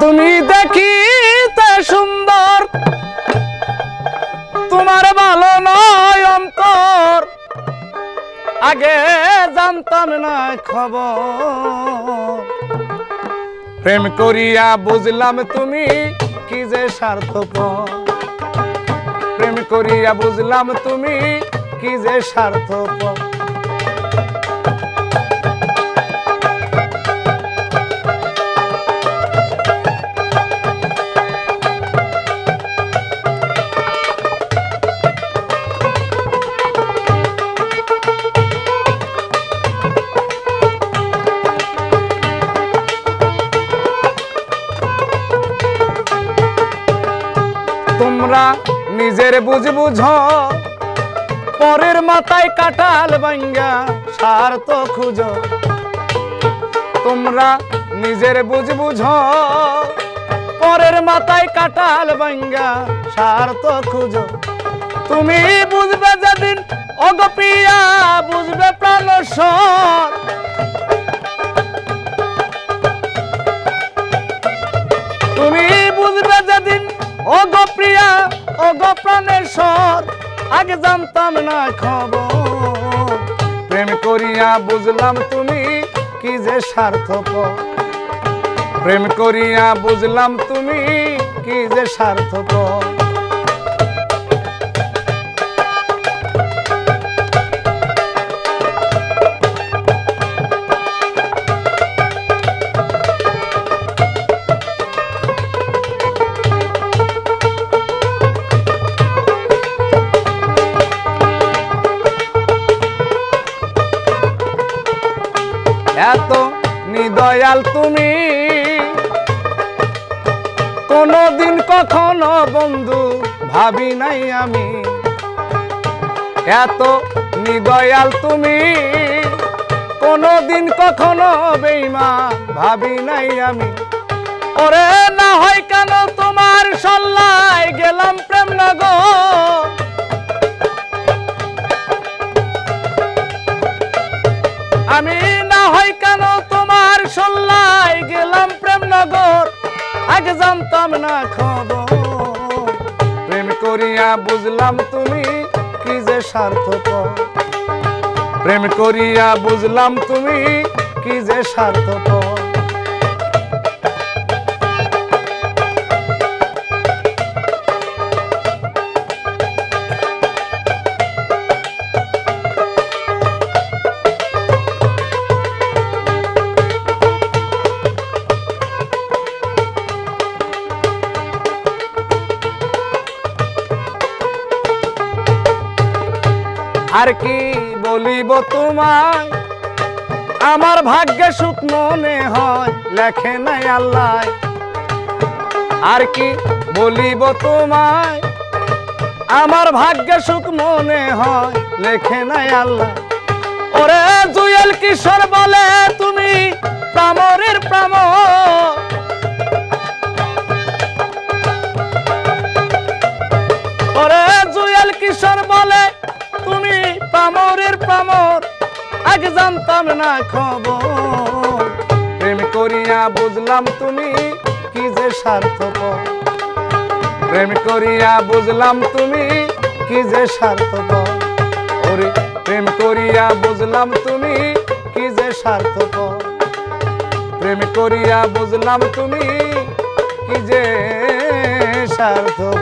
তুমি দেখিতে সুন্দর। তোমার ভালো নয় অন্তর। আগে জানতাম না খবর। প্রেম করিয়া বুঝলাম তুমি কি যে স্বার্থপর। প্রেম করিয়া বুঝলাম তুমি কি যে স্বার্থপর। তোমরা নিজের বুঝ বুঝ। পরের মাথায় কাটাল বাঙ্গা স্বার্থ খুঁজ। তোমরা নিজের বুঝ বুঝ। পরের মাথায় কাটাল বাঙ্গা স্বার্থ খুঁজ। তুমি বুঝবে যেদিন অগপিয়া, বুঝবে প্রাণ সর তুমি বুঝবে যেদিন ও গো প্রিয়া ও গো প্রাণের স্বর আগে জানতাম না খবর। প্রেম করিয়া বুঝলাম তুমি কি যে স্বার্থপ প্রেম করিয়া বুঝলাম তুমি কি যে স্বার্থপর। এত নিদয়াল তুমি। কোনদিন কখনো বন্ধু ভাবি নাই আমি। এত নিদয়াল তুমি। কোনদিন কখনো বেইমা ভাবি নাই আমি। ওরে না হয় হয় কেন তোমার সল্লাই গেলাম আগে জানতাম না প্রেম করিয়া বুঝলাম তুমি কি যে স্বার্থপর। প্রেম করিয়া বুঝলাম তুমি কি যে স্বার্থপর। আর কি বলিব তোমায়? আমার ভাগ্যে সুখ মনে হয়, লেখে নাই আল্লাহ আর কি বলিব তোমায়? আমার ভাগ্যে সুখ মনে হয়, লেখে নাই আল্লাহ ওরে জুয়েল কিশোর বলে তুমি প্রামরের প্রামর। ওরে জুয়েল কিশোর বলে পামরের পামর, আগে জানতাম না খবর। প্রেম করিয়া বুঝলাম তুমি কি যে স্বার্থপর। প্রেম করিয়া বুঝলাম তুমি কি যে স্বার্থপর। ওরে, প্রেম করিয়া বুঝলাম তুমি কি যে স্বার্থপর। প্রেম করিয়া বুঝলাম তুমি কি যে স্বার্থপর